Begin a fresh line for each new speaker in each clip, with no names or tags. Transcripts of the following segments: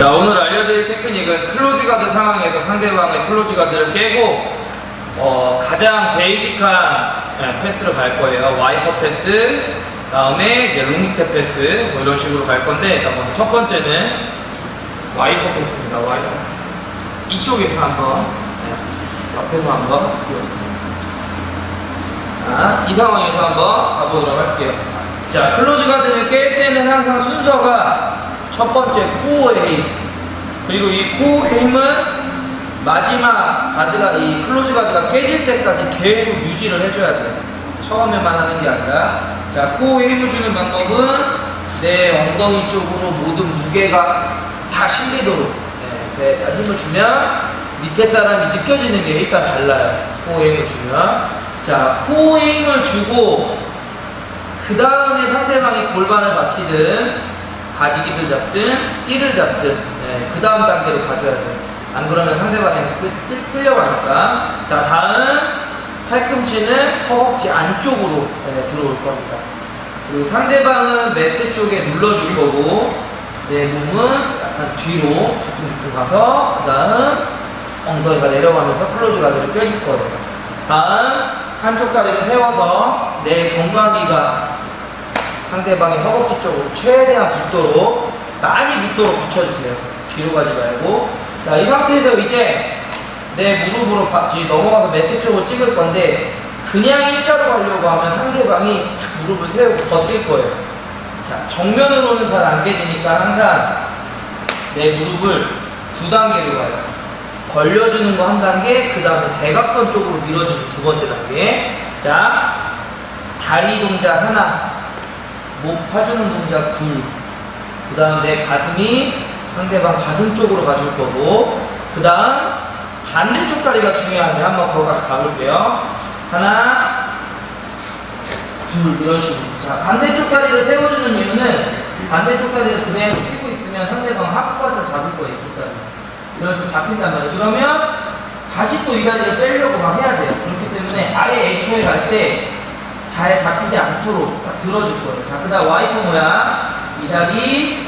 자 오늘 알려드릴 테크닉은 클로즈 가드 상황에서 상대방의 클로즈 가드를 깨고 어, 가장 베이직한 예, 패스로 갈 거예요. 와이퍼 패스, 다음에 이제 롱스텝 패스 뭐 이런 식으로 갈 건데 자 먼저 첫 번째는 와이퍼 패스입니다. 와이퍼 패스. 이쪽에서 한번 예, 옆에서 한번 자, 이 상황에서 한번 가보도록 할게요. 자, 클로즈 가드를 깰 때는 항상 순서가 첫 번째 코어의 힘, 그리고 이 코어의 힘은 마지막 가드가, 이 클로즈 가드가 깨질 때까지 계속 유지를 해줘야 돼요. 처음에만 하는 게 아니라. 자, 코어에 힘을 주는 방법은 내 엉덩이 쪽으로 모든 무게가 다 실리도록 네, 네, 힘을 주면 밑에 사람이 느껴지는 게 일단 달라요. 코어에 힘을 주면. 자, 코어에 힘을 주고 그 다음에 상대방이 골반을 받치든 바지 깃을 잡든 띠를 잡든 네, 그 다음 단계로 가져야 돼요. 안 그러면 상대방이 끌, 끌- 끌려가니까 자 다음 팔꿈치는 허벅지 안쪽으로 네, 들어올 겁니다. 그리고 상대방은 매트 쪽에 눌러줄 거고 내 몸은 약간 뒤로 뒤뚱뒤뚱 가서 그 다음 엉덩이가 내려가면서 클로즈 가드를 껴줄 거예요. 다음 한쪽 다리를 세워서 내 정강이가 상대방의 허벅지 쪽으로 최대한 붙도록 많이 붙도록 붙여주세요. 뒤로 가지 말고 자 이 상태에서 이제 내 무릎으로 넘어가서 매트 쪽을 찍을 건데 그냥 일자로 가려고 하면 상대방이 탁 무릎을 세우고 버틸 거예요. 자 정면으로는 잘 안 깨지니까 항상 내 무릎을 두 단계로 가요. 벌려주는 거 한 단계, 그 다음에 대각선 쪽으로 밀어주는 두 번째 단계. 자, 다리 동작 하나, 목 펴주는 동작 둘. 그 다음 내 가슴이 상대방 가슴 쪽으로 가줄 거고, 그 다음 반대쪽 다리가 중요한데 한번 거기 가서 가볼게요. 하나, 둘, 이런 식으로. 자, 반대쪽 다리를 세워주는 이유는 반대쪽 다리를 그대로 펴고 있으면 상대방 하프바트를 잡을 거예요, 이쪽 다리. 이런 식으로 잡힌단 말이에요. 그러면 다시 또 이 다리를 빼려고 막 해야 돼요. 그렇기 때문에 아예 애초에 갈 때 잘 잡히지 않도록 딱 들어줄 거예요. 자, 그 다음 와이퍼 모양. 이 다리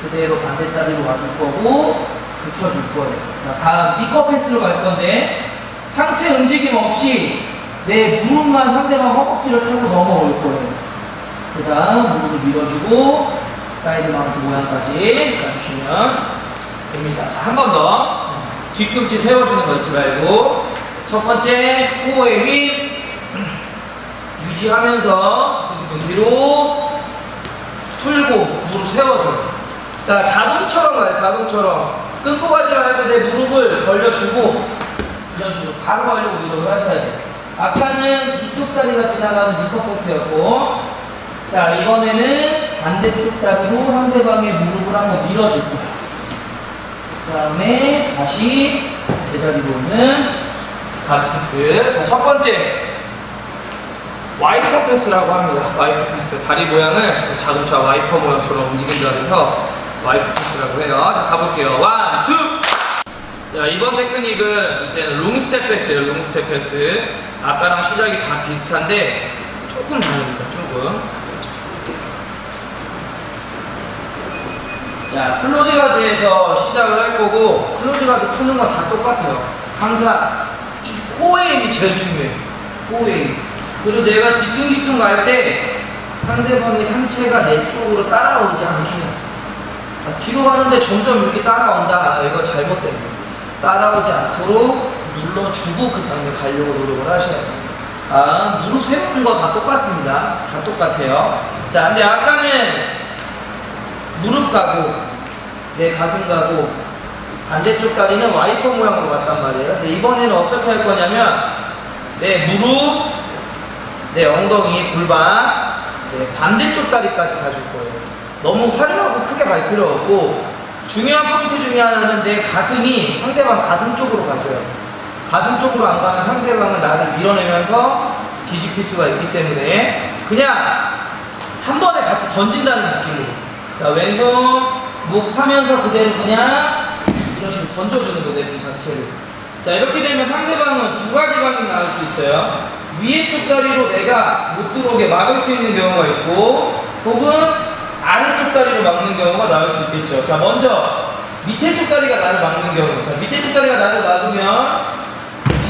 그대로 반대 다리로 와줄 거고, 붙여줄 거예요. 자, 다음 니커 패스로 갈 건데, 상체 움직임 없이 내 무릎만 상대방 허벅지를 타고 넘어올 거예요. 그 다음 무릎을 밀어주고, 사이드 마운트 모양까지 가주시면 됩니다. 자, 한 번 더. 뒤꿈치 세워주는 거 잊지 말고. 첫 번째, 코어의 힘. 유지하면서 뒤로 풀고 무릎 세워서. 자, 자동처럼 가요, 자동처럼. 끊고 가지 말고 내 무릎을 벌려주고, 이런 식으로 바로 가려고 노력을 하셔야 돼요. 아까는 이쪽 다리가 지나가는 리커 포스였고, 자, 이번에는 반대쪽 다리로 상대방의 무릎을 한번 거예요. 그 다음에 다시 제자리로 오는 가드패스. 자, 첫 번째. 와이퍼 패스라고 합니다. 와이퍼 패스. 다리 모양을 자동차 와이퍼 모양처럼 움직인다 해서 와이퍼 패스라고 해요. 자, 가볼게요. 원, 투! 자, 이번 테크닉은 이제 롱스텝 패스예요. 롱스텝 패스. 아까랑 시작이 다 비슷한데 조금 다릅니다. 조금. 자, 클로즈 가드에서 시작을 할 거고, 클로즈 가드 푸는 건 다 똑같아요. 항상 이 코어의 힘이 제일 중요해요. 코어의 힘. 그리고 내가 뒤뚱뒤뚱 갈 때 상대방의 상체가 내 쪽으로 따라오지 않게. 자, 뒤로 가는데 점점 이렇게 따라온다. 아, 이거 잘못된 거예요. 따라오지 않도록 눌러주고 그 다음에 가려고 노력을 하셔야 돼요. 아, 무릎 세우는 거 다 똑같습니다. 다 똑같아요. 자, 근데 아까는 무릎 가고 내 가슴 가고 반대쪽 다리는 와이퍼 모양으로 갔단 말이에요. 근데 이번에는 어떻게 할 거냐면 내 무릎, 내 엉덩이, 골반, 내 반대쪽 다리까지 가줄 거예요. 너무 화려하고 크게 갈 필요 없고 중요한 포인트 중에 하나는 내 가슴이 상대방 가슴 쪽으로 가줘요. 가슴 쪽으로 안 가면 상대방은 나를 밀어내면서 뒤집힐 수가 있기 때문에 그냥 한 번에 같이 던진다는 느낌으로 자 왼손 목 하면서 그대로 그냥 이런 식으로 던져주는 거예요 내몸 자체를 자 이렇게 되면 상대방은 두 가지 방이 나올 수 있어요 위에 쪽 다리로 내가 못 들어오게 막을 수 있는 경우가 있고 혹은 아래쪽 다리로 막는 경우가 나올 수 있겠죠 자 먼저 밑에 쪽 다리가 나를 막는 경우. 자, 밑에 쪽 다리가 나를 막으면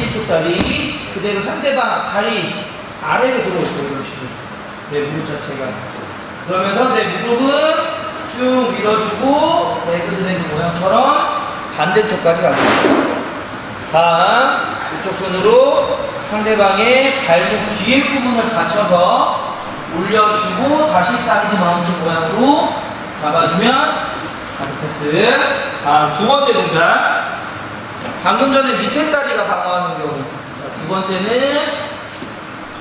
위에 쪽 다리 그대로 상대방 다리 아래로 들어올 거예요. 내 무릎 자체가. 그러면서 내 무릎은 쭉 밀어주고 레그드레그 모양처럼 반대쪽까지 가요. 다음 이쪽 손으로 상대방의 발목 뒤에 부분을 받쳐서 올려주고 다시 사이드 마운트 모양으로 잡아주면 바로 패스. 다음 두 번째 동작. 방금 전에 밑에 다리가 방어하는 경우. 자, 두 번째는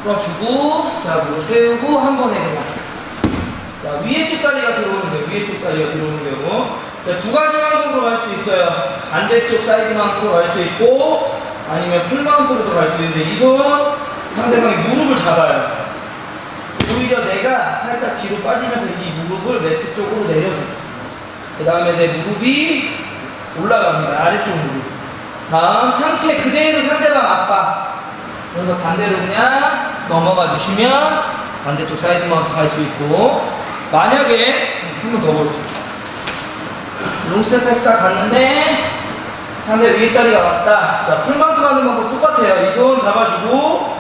풀어주고 자 무릎 세우고 한 번에 그냥. 자 위에 쪽 다리가 들어오는 경우, 위에 쪽 다리가 들어오는 경우. 자, 두 가지 방법으로 갈 수 있어요. 반대쪽 사이드 마운트로 갈 수 있고, 아니면 풀 마운트로도 갈 수 있는데, 이손 상대방의 무릎을 잡아요. 오히려 내가 살짝 뒤로 빠지면서 이 무릎을 매트 쪽으로 내려줘. 그 다음에 내 무릎이 올라갑니다. 아래쪽 무릎. 다음 상체 그대로 상대방 압박. 그래서 반대로 그냥 넘어가 주시면 반대쪽 사이드 마운트 갈 수 있고, 만약에 한 번 더 보세요. 롱스텝 패스가 갔는데 상대 위에 다리가 왔다. 자, 풀마운트 가는 방법 똑같아요. 이 손 잡아주고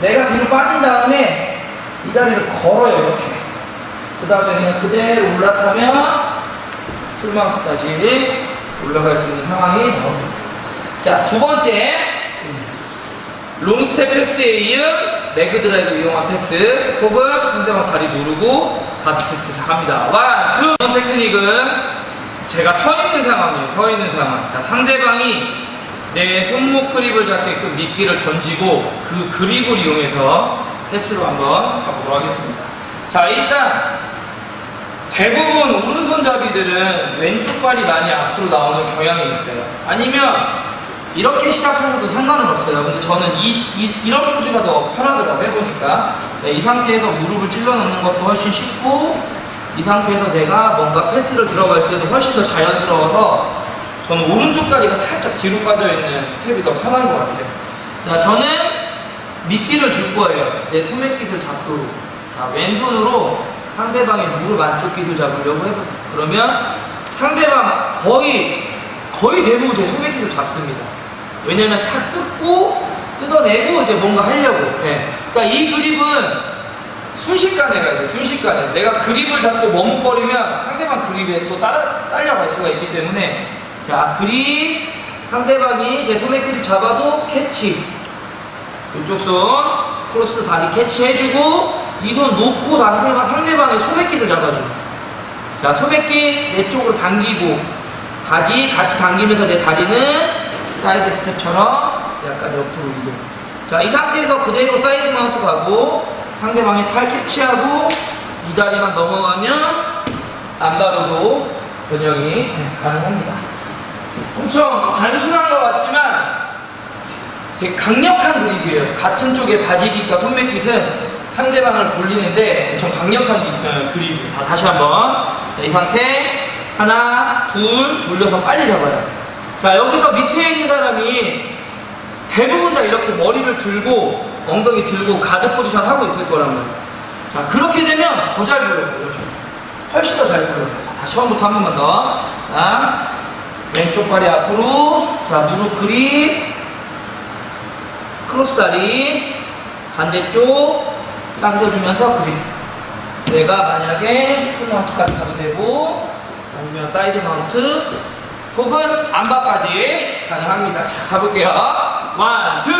내가 뒤로 빠진 다음에 이 다리를 걸어요. 이렇게. 그 다음에 그냥 그대로 올라타면 풀마운트까지 올라갈 수 있는 상황이 나옵니다. 자, 두 번째 롱스텝 패스에 이은 레그 드라이브 이용한 패스 혹은 상대방 다리 누르고 바디 패스 자 갑니다 원, 투 이런 테크닉은 제가 서 있는 상황이에요 서 있는 상황 자 상대방이 내 손목 그립을 잡게끔 미끼를 던지고 그 그립을 이용해서 패스로 한번 가보도록 하겠습니다 자 일단 대부분 오른손잡이들은 왼쪽 발이 많이 앞으로 나오는 경향이 있어요 아니면 이렇게 시작하셔도 상관은 없어요. 근데 저는 이, 이, 런 포즈가 더 편하더라고요, 해보니까. 네, 이 상태에서 무릎을 찔러 넣는 것도 훨씬 쉽고, 이 상태에서 내가 뭔가 패스를 들어갈 때도 훨씬 더 자연스러워서, 저는 오른쪽 다리가 살짝 뒤로 빠져 있는 스텝이 더 편한 것 같아요. 자, 저는 미끼를 줄 거예요. 내 소매깃을 잡도록. 자, 왼손으로 상대방의 무릎 안쪽 깃을 잡으려고 해보세요. 그러면 상대방 거의, 거의 대부분 제 소매깃을 잡습니다. 왜냐면 탁 뜯고 뜯어내고 이제 뭔가 하려고. 예. 그러니까 이 그립은 순식간에. 순식간에. 내가 그립을 잡고 머뭇거리면 상대방 그립에 또 따라, 딸려갈 수가 있기 때문에 자 그립 상대방이 제 손에 그립 잡아도 캐치. 이쪽 손 크로스 다리 캐치해주고 이 손 놓고 상대방, 상대방의 소매깃을 잡아줘. 자 소매깃 내 쪽으로 당기고 바지 같이 당기면서 내 다리는 사이드 스텝처럼 약간 옆으로 이동. 자, 이 상태에서 그대로 사이드 마운트 가고 상대방의 팔 캐치하고 이 다리만 넘어가면 안바로도 변형이 가능합니다. 엄청 단순한 것 같지만 되게 강력한 그립이에요. 같은 쪽의 바지깃과 손매깃은 상대방을 돌리는데 엄청 강력한 기- 어, 그립이에요. 다, 다시 한번. 자, 이 상태 하나, 둘 돌려서 빨리 잡아요. 자, 여기서 밑에 있는 사람이 대부분 다 이렇게 머리를 들고 엉덩이 들고 가드 포지션 하고 있을 말이에요. 자, 그렇게 되면 더잘 굴러요. 그렇죠? 훨씬 더잘 굴러요. 자, 다시 처음부터 한 번만 더. 자, 왼쪽 발이 앞으로. 자, 무릎 그립. 크로스 다리. 반대쪽. 당겨주면서 그립. 내가 만약에 풀마운트까지 가도 되고, 아니면 사이드 마운트, 혹은 안바까지 가능합니다. 자, 가볼게요. 원, 투!